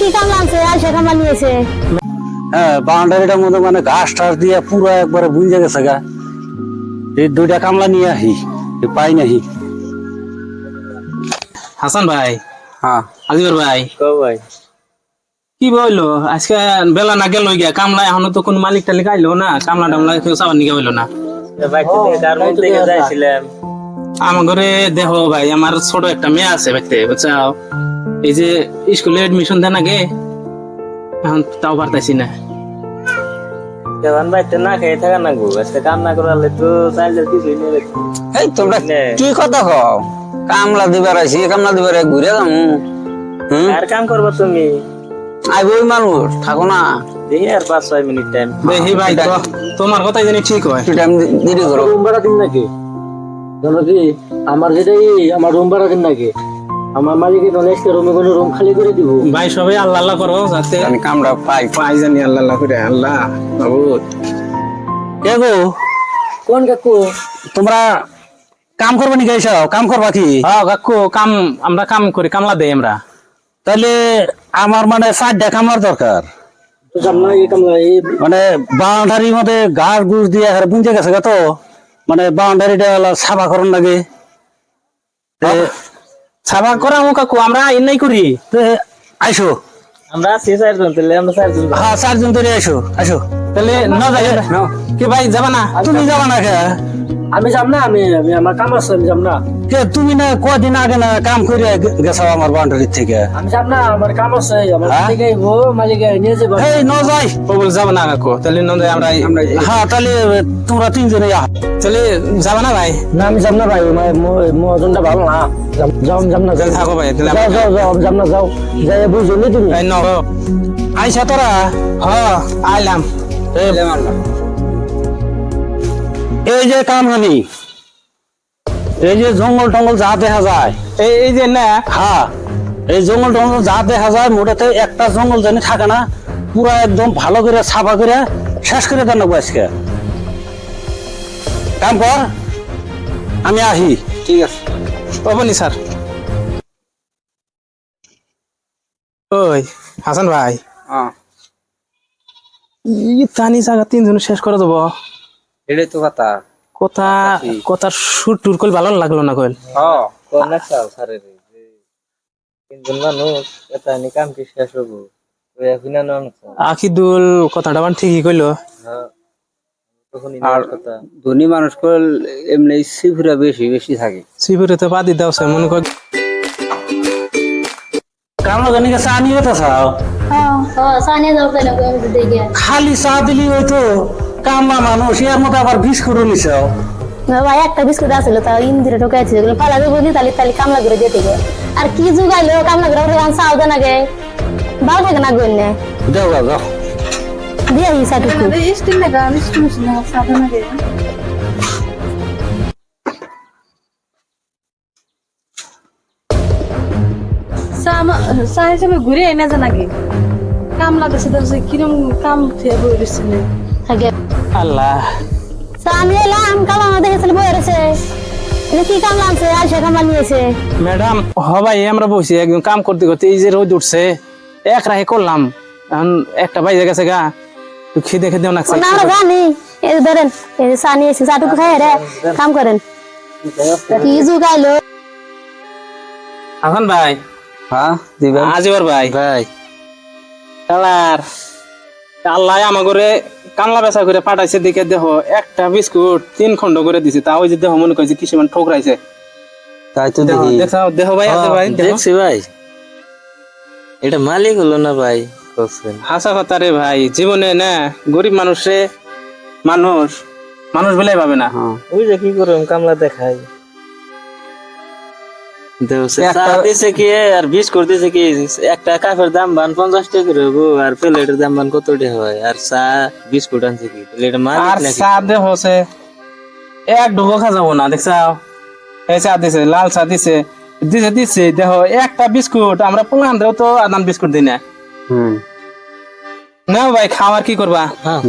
কি কামলা আনছে? আর সে নিয়েছে হ্যাঁ বাউন্ডারিটার মধ্যে মানে ঘাস টাস দিয়ে পুরো একবারে বুঝে গেছে গা। এই দুইটা কামলা নিয়ে আহি পাই নাহি। হাসান ভাই হ্যাঁ। আজিবর ভাই। ভাই। কি বলল? আজকে বেলা না গেল গিয়া কামলা এখনও তো কোন মালিক টালিক আইলো না কামলা টামলা কেউ চাবার নিকে হইল না। আমার ঘরে দেহ ভাই আমার ছোট একটা মেয়ে আছে দেখতে বুঝছাও? এই যে স্কুলে এডমিশন দেন আগে এখন তাও পারতাছি না। কেমন না খেয়ে থাকা না গো আজকে কাম না করালে তো চাইলে কিছুই নেই। এই তোমরা নে। কি কথা কও? কামলা দিবার আইছি কামলা দিবার আই ঘুরে যাম। হুম? আর কাম করব তুমি? আইব ওই মানুষ থাকো না। দেখি আর পাঁচ ছয় মিনিট টাইম দেখি ভাই তো তোমার কথাই জানি ঠিক হয়। একটু টাইম দেরি করো। রুম ভাড়া দিন নাকি? জানো কি আমার যেটাই আমার রুম ভাড়া দিন নাকি? আমার মালিকের অনেক রুমে কোনো রুম খালি করে দিব? ভাই সবাই আল্লাহ আল্লাহ করো যাতে আমি কামড়া পাই পাই জানি আল্লাহ আল্লাহ করে আল্লাহ বাবু। কে গো? কোন কাকু? তোমরা কাম করবে নি গাইছ কাম করবা কি? হ্যাঁ কাকু কাম আমরা কাম করি কামলা দেই আমরা। তাহলে আমার মানে চারটা কামলার দরকার। তো সামনে এই কামলা এই মানে বাউন্ডারির মধ্যে গাছ গুছ দিয়ে বুঝে গেছে গা তো। মানে বাউন্ডারিটা সাফা করুন লাগে। সাবা করা হোক কাকু আমরা এনাই করি। তে আইসো। আমরা আছি চারজন তাহলে আমরা চারজন হ্যাঁ চারজন ধরে আইসো আইসো। তাহলে না। যাই। কি ভাই যাবা না? তুমি যাবা না কে? আমি যাব না আমি আমি আমার কাম আছে আমি যাব না। কে তুমি না কদিন আগে না কাম করে গে- গেছো আমার বাউন্ডারির থেকে? আমি যাব না আমার কাম আছে আমার হ্যাঁ? মালিক আইব মালিক নিয়ে যাব এই ন যাই। ও বলে যাবা না কাকু তাহলে না যাই আমরা হ্যাঁ তাহলে তোমরা তিনজনে আহ। তাহলে যাবা না ভাই? না আমি যাব না ভাই মজনটা ভালো না। যাও- যাব না যাও থাকো ভাই তাহলে যাও যাও যাও যাব না যাও। যাই বুঝলি তুমি? এই ন। আইসা তোরা? হ্যাঁ আইলাম। এই যে কামরানি এই যে জঙ্গল টঙ্গল যা দেখা যায়। এই এই যে না? হ্যাঁ এই জঙ্গল টঙ্গল যা দেখা যায় মোটাতে একটা জঙ্গল জানি থাকে না পুরো একদম ভালো করে সাফা করে শেষ করে দেন আজকে? কাম কর আমি আহি। ঠিক আছে। পাবনি স্যার। ওই হাসান ভাই। ই তানি জায়গা তিনজন শেষ করে দেবো। এটাই তো কথা। কথা কথা সুর টুর কল ভালো লাগল না কল হ্যাঁ কোন স্যারের তিনজন মানুষ এটা নি কাম কি শেষ হব? ওই এখন নন কথাটা মানে ঠিকই কইলো। হ্যাঁ তখন কথা। ধনী মানুষ এমনি সিফুরা বেশি বেশি থাকে। শিবিরে তো বাদি দাও সে মনে কর কামলা জানি চা নিয়ে তো চাও। হ্যাঁ হ্যাঁ সানিয়া দেখি খালি চা দিলি ওই তো কামলা মানুষ এর মধ্যে আবার বিস্কুট নিছাও ভাই একটা বিস্কুট আসলে তা ইন্দিরা ঢোকে আছে যেগুলো পালা দেবো নি তাহলে তাহলে কামলা করে দিয়ে থেকে আর কি যুগাইলো কামলা করে ওটা চাও দেন আগে ভালো থাকে না গইন না যাও যাও যাও। দিয়ে এই সাটুকু চাই হিসাবে ঘুরে এনে যে নাকি কাম লাগতেছে দেখছে কিরম কাম থেকে বই দিচ্ছিল আল্লাহ। তা আমি এলাম কামলা আমাদের দেখেছিল বই রয়েছে। কি কামলা নিয়েছে ম্যাডাম হবাই আমরা বসি একদম কাম করতে করতে। এই যে রোদ উঠছে এক রাহে করলাম। এখন একটা বাইরে গেছে গা। না আমরা জানি। এই ধরেন এই চা নিয়েছে চাটুকু খাই রে কাম করেন। কি যুগাইলো হাসান ভাই? হ্যাঁ দিবেন। আজিবর ভাই। ভাই। কালার আল্লাহ আমার ঘরে কামলা বেচা করে পাঠাইছে দেখে দেখো একটা বিস্কুট তিন খন্ড করে দিছে। তা ওই যে দেখো মনে করছে কিছু মানে ঠোকরাইছে। তাই তো দেখি। দেখো দেখো ভাই আছে ভাই দেখছি ভাই। এটা মালিক হলো না ভাই? হাসা কথা রে ভাই জীবনে না গরিব মানুষে মানুষ মানুষ বেলাই পাবে না। ওই যে কি করুম কামলা চা দিছে কি আর বিস্কুট দিছে কি একটা কাফের দাম বান পঞ্চাশ টাকা করে আর প্লেটের দাম বান কত টাকা হয়? আর চা বিস্কুট আনছে কি? আর চা এক ঢোকা খা যাব না দেখছাও এই চা দিছে লাল চা দিছে দিছে একটা বিস্কুট আমরা পোলান দেও তো আদান বিস্কুট দিই না। হুম। নাও ভাই খাওয়ার কি করবা? হ্যাঁ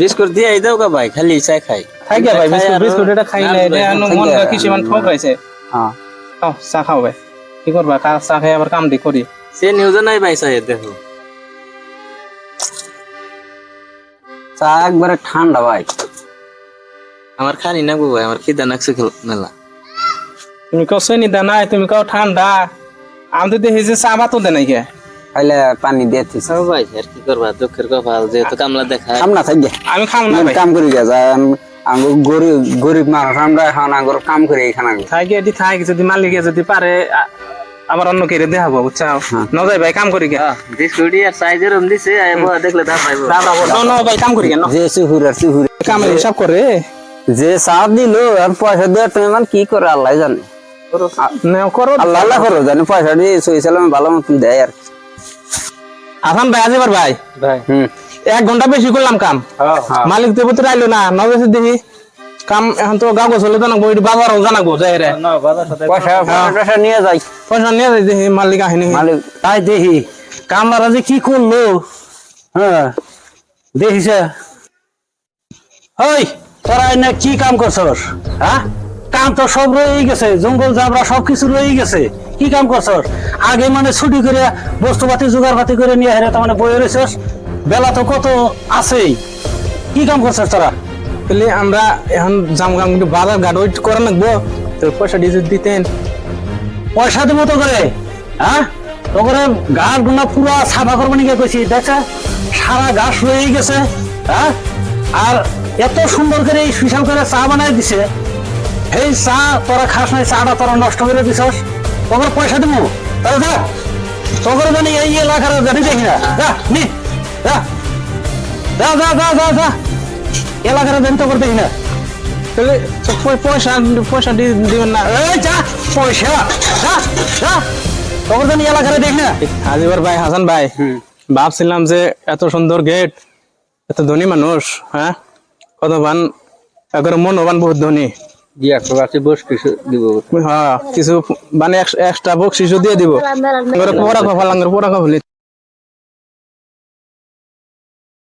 বিস্কুট দিয়ে দাও কা ভাই খালি চা খাই। খাই গিয়া ভাই বিস্কুট বিস্কুট এটা খাই না না এটা মন। কিছু মানে ঠোকরাইছে হ্যাঁ। খাও চা খাও ভাই। কি করবা? কা- চা খাই আবার কাম দি করি। সে নিউজ নাই ভাই সাহেব দেখো। চা একবারে ঠান্ডা ভাই। আমার খানি না ভাই আমার খিদা নাকছে মেলা। তুমি কও দা নাই তুমি কও ঠান্ডা। আমি তো দেখি যে চা বাতো দে নাই কে। খাইলে পানি দিয়েছিস ও ভাই আর কি করবা? দুঃখের কপাল যেহেতু কামলা দেখা। আমরা থাকি। আমি খাম না ভাই। কাম করি গেছে আঙ্গুর গরিব গরিব মানুষ আমরা এখন আঙ্গুর কাম করি এখানে থাকি এটি থাকি যদি মালিকে যদি পারে আবার অন্য কেড়ে দেখাবো বুঝছাও? ন যাই ভাই কাম করি গে বিস্কুট আর সাইজের রম দিছে আয় বড় দেখলে দাম পাইবো। ন ন ভাই কাম করি গে ন। যে সুহুর আর সুহুর কামের হিসাব করে। যে চা দিল আর পয়সা দেওয়ার তুমি মানে কি করে আল্লাহ জানে। না করো। আল্লাহ আল্লাহ করো জানি পয়সা দিয়ে সইছিলাম ভালো মতন দেয় আর কি। আসান ভাই আজিবার ভাই। হুম। এক ঘণ্টা বেশি করলাম কাম। মালিক তো তো আইলো না নবে দেখি কাম এখন তো গাও চলে জানাব এটি বাজারও জানাব যাই রে। পয়সা পয়সা নিয়ে যাই। পয়সা নিয়ে যাই দেখি মালিক আহিনি মালিক তাই দেখি। কামলারা যে কি করল? হ্যাঁ দেখিস ওই তোরা এনে কি কাম করছস? হ্যাঁ? কাম তো সব রয়ে গেছে জঙ্গল জাবরা সব কিছু রয়ে গেছে। কি কাম করছস? আগে মানে ছুটি করে বস্তুপাতি জোগাড় পাতি করে নিয়ে হেরে তার মানে বয়ে রয়েছস। বেলা তো কত আছেই। কি কাম করছস তোরা? তাহলে আমরা এখন জাম গাম কিন্তু বাজার ঘাট ওই করে রাখব তো পয়সা যদি দিতেন। পয়সা দেবো তো করে হ্যাঁ? তো করে গাছ গুনা পুরো সাফা করব নাকি কইছি দেখা? সারা গাছ রয়ে গেছে হ্যাঁ? আর এত সুন্দর করে এই সুশাল করে চা বানাই দিছে এই চা তোরা খাস নাই চাটা তোরা নষ্ট করে দিছস। তোর পয়সা দেবো। তাহলে যা। তোর জানি এই এলাকার জানি দেখি না। যা নি। যা। যা যা যা যা যা। এলাকার জানি না। তাহলে পয়সা পয়সা দিবেন না। এই যা পয়সা। যা যা। তোর জানি এলাকার দেখি না। আজিবার ভাই হাসান ভাই ভাবছিলাম যে এত সুন্দর গেট এত ধনী মানুষ হ্যাঁ? কত বান একবার মনোবান বহুত ধনী। জি একটা আছে বস কিছু দিব। হ্যাঁ কিছু মানে এক্সট্রা বক্সিসও দিয়ে দিব। পড়া কফা লাঙ্গের পড়া কফা